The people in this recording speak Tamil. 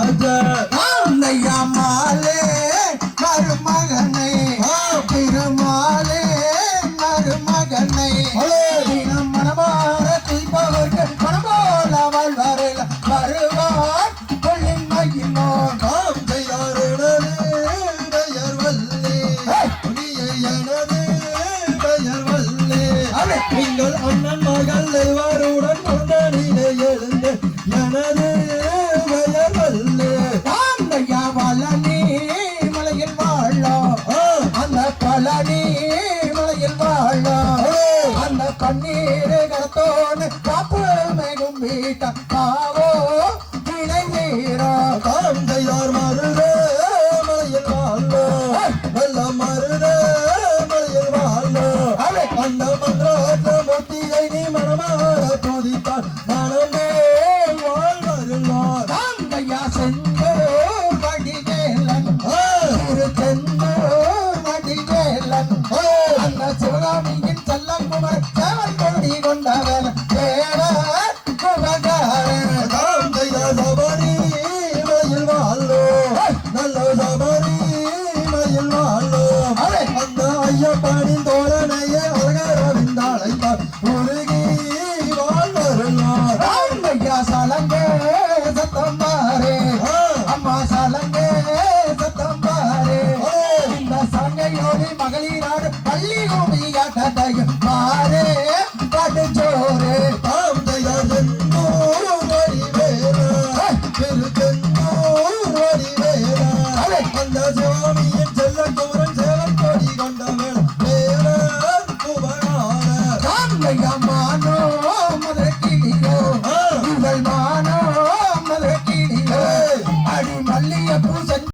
ராஜ அன்னையா மாலே மருமகனை திருமாலே மருமகனை. தினம் மனமார துய்பவர்க்கு மனமோல வாழ்வாரில் வருவார் கொள்ளின் மகிழ்வோம் நாம் செய்தாரிடது பெயர் வல்லி. புனிய எனது பெயர் வல்லி. நீங்கள் அண்ணன் மகள் இருவருடன் முன்னணியிலே அந்த கண்ணீர் கரத்தோடு காப்பு மேகும் வீட்ட பாவோ இணை வீரோ காம் செய்தார் மருதே மலையில் வாழ்ந்தோ நல்ல மருதே மலையில் வாழ்ந்தோ அந்த மந்திராத்த மூர்த்தியை நீ மனமாற துதித்தார் மனமே வாழ்வருள்ளார் அன்னையா செந்தோ வடிவேலன். திரு சங்கையோடு மகளிராடு பள்ளி கோமி கட்டையும் மாறு பட்டு சோறு தாம் செந்தூர் வடிவேலா திருச்செந்தூர் வடிவேலா அந்த சுவாமியின் செல்ல குமரன் சேவல் கொடி கொண்ட